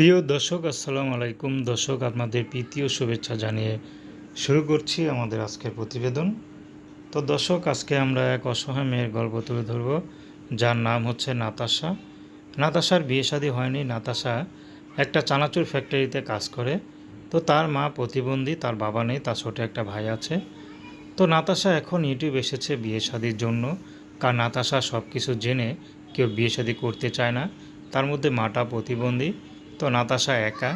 প্রিয় দর্শক, আসসালামু আলাইকুম। দর্শক, আপনাদের প্রীতি ও শুভেচ্ছা জানিয়ে শুরু করছি আমাদের আজকের প্রতিবেদন। তো দর্শক, আজকে আমরা এক অসহায় মেয়ের গল্প তুলে ধরব, যার নাম হচ্ছে নাতাশা। নাতাশার বিয়ে শাদী হয়নি। নাতাশা একটা চানাচুর ফ্যাক্টরিতে কাজ করে। তো তার মা প্রতিবন্ধী, তার বাবা নেই, তার ছোটো একটা ভাই আছে। তো নাতাশা এখন ইউটিউব এসেছে বিয়ে শাদির জন্য। কারণ নাতাশা সব কিছু জেনে কেউ বিয়ে শাদী করতে চায় না। তার মধ্যে মাটা প্রতিবন্ধী। তো নাতাশা একা?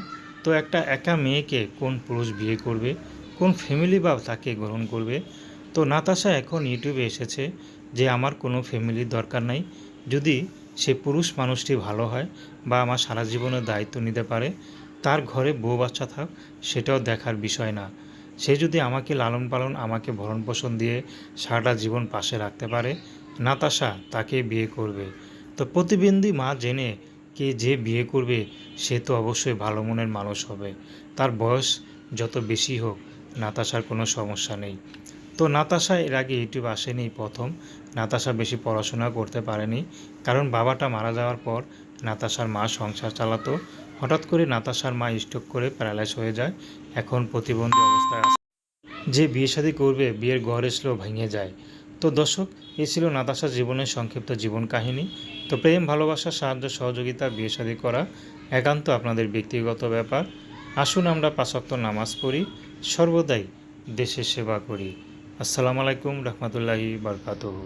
তো একটা একা মেয়েকে কোন পুরুষ বিয়ে করবে? কোন ফ্যামিলি বা তাকে গ্রহণ করবে? তো নাতাশা এখন ইউটিউবে এসেছে যে আমার কোনো ফ্যামিলির দরকার নাই। যদি সে পুরুষ মানুষটি ভালো হয় বা আমার সারা জীবনের দায়িত্ব নিতে পারে, তার ঘরে বউ বাচ্চা থাক, সেটাও দেখার বিষয় না। সে যদি আমাকে লালন পালন আমাকে ভরণ পোষণ দিয়ে সারাটা জীবন পাশে রাখতে পারে, নাতাশা তাকে বিয়ে করবে। তো প্রতিবন্ধী মা জেনে কে যে বিয়ে করবে, সে তো অবশ্যই ভালো মনের মানুষ হবে। তার বয়স যত বেশি হোক, নাতাশার কোনো সমস্যা নেই। তো নাতাশা এর আগে ইউটিউব আসেনি প্রথম। নাতাশা বেশি পড়াশোনা করতে পারেনি। কারণ বাবাটা মারা যাওয়ার পর নাতাশার মা সংসার চালাতো। হঠাৎ করে নাতাশার মা স্ট্রোক করে প্যারালাইস হয়ে যায়। এখন প্রতিবন্ধী অবস্থায় আছে। যে বিয়ে শাদী করবে, বিয়ের ঘর এসলেও ভেঙে যায়। তো দর্শক, এই ছিল নাতাশার জীবনের সংক্ষিপ্ত জীবন কাহিনী। তো প্রেম, ভালোবাসা, সাহায্য, সহযোগিতা, বিয়ে শাদী করা একান্ত আপনাদের ব্যক্তিগত ব্যাপার। আসুন আমরা পাশক্ত নামাজ পড়ি, সর্বদাই দেশের সেবা করি। আসসালামু আলাইকুম, রহমতুল্লাহি বরকাতহু।